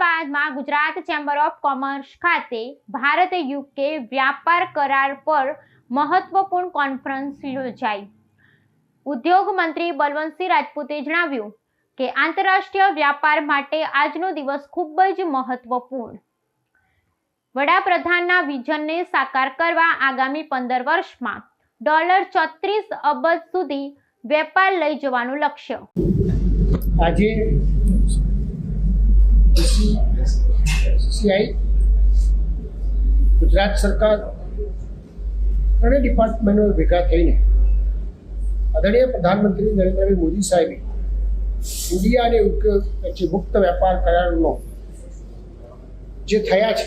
અમદાવાદમાં Gujarat chamber of commerce ખાતે Bharat UK વ્યાપાર કરાર પર મહત્વપૂર્ણ કોન્ફરન્સ યોજાઈ. ઉદ્યોગ મંત્રી બલવંતસિંહ રાજપૂતે જણાવ્યું કે આંતરરાષ્ટ્રીય વ્યાપાર માટે આજનો દિવસ ખૂબ જ મહત્વપૂર્ણ. વડાપ્રધાનના વિઝનને સાકાર કરવા આગામી પંદર વર્ષમાં ડોલર ચોત્રીસ અબજ સુધી વેપાર લઈ જવાનું લક્ષ્ય. આજે સીઆઈ, ગુજરાત સરકાર ત્રણેય ડિપાર્ટમેન્ટો ભેગા થઈને આદરણીય પ્રધાનમંત્રી નરેન્દ્રભાઈ મોદી સાહેબે ઇન્ડિયા અને વચ્ચે મુક્ત વેપાર કરારનો જે થયા છે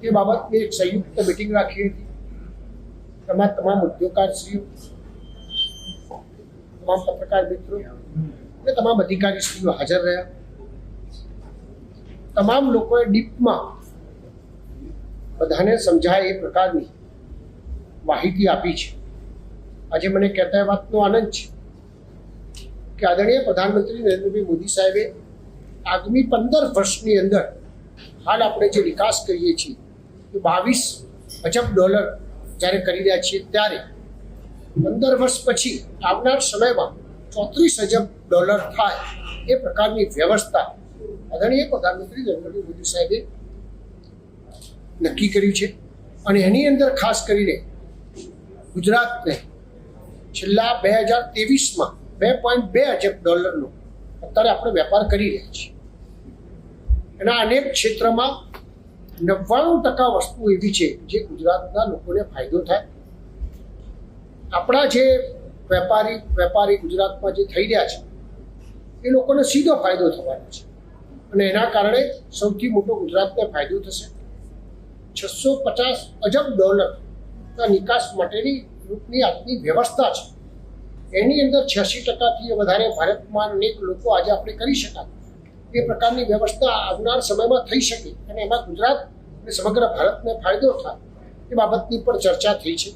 તે બાબતની એક સંયુક્ત મિટિંગ રાખી હતી. તેમાં તમામ ઉદ્યોગકારશ્રીઓ, તમામ પત્રકાર મિત્રો અને તમામ અધિકારીશ્રીઓ હાજર રહ્યા. તમામ લોકોએ ડીપમાં બધાને સમજાય એ પ્રકારની માહિતી આપી છે. આજે મને કહેતા વાતનો આનંદ છે કે આદરણીય પ્રધાનમંત્રી નરેન્દ્રભાઈ મોદી સાહેબે આગામી પંદર વર્ષની અંદર હાલ આપણે જે વિકાસ કરીએ છીએ, એ બાવીસ અજબ ડોલર જ્યારે કરી રહ્યા છીએ ત્યારે પંદર વર્ષ પછી આવનાર સમયમાં ચોત્રીસ અજબ ડોલર થાય એ પ્રકારની વ્યવસ્થા આદરણીય પ્રધાનમંત્રી નરેન્દ્ર મોદી સાહેબે નક્કી કર્યું છે. અને એની અંદર ખાસ કરીને ગુજરાતને છેલ્લા બે હજાર ત્રેવીસમાં બે પોઈન્ટ બે અજબ ડોલરનો અત્યારે આપણે વેપાર કરી રહ્યા છીએ. એના અનેક ક્ષેત્રમાં નવ્વાણું ટકા વસ્તુ એવી છે જે ગુજરાતના લોકોને ફાયદો થાય. આપણા જે વેપારી વેપારી ગુજરાતમાં જે થઈ રહ્યા છે, એ લોકોને સીધો ફાયદો થવાનો છે. અને એના કારણે સૌથી મોટો ગુજરાતને ફાયદો થશે. છસો પચાસ અજબ ડોલરના નિકાસ માટેની રૂપની આજની વ્યવસ્થા છે. એની અંદર છ્યાસી ટકાથી વધારે ભારતમાં અનેક લોકો આજે આપણે કરી શકાય. એ પ્રકારની વ્યવસ્થા આવનાર સમયમાં થઈ શકે અને એમાં ગુજરાત અને સમગ્ર ભારતને ફાયદો થાય. એ બાબતની પણ ચર્ચા થઈ છે.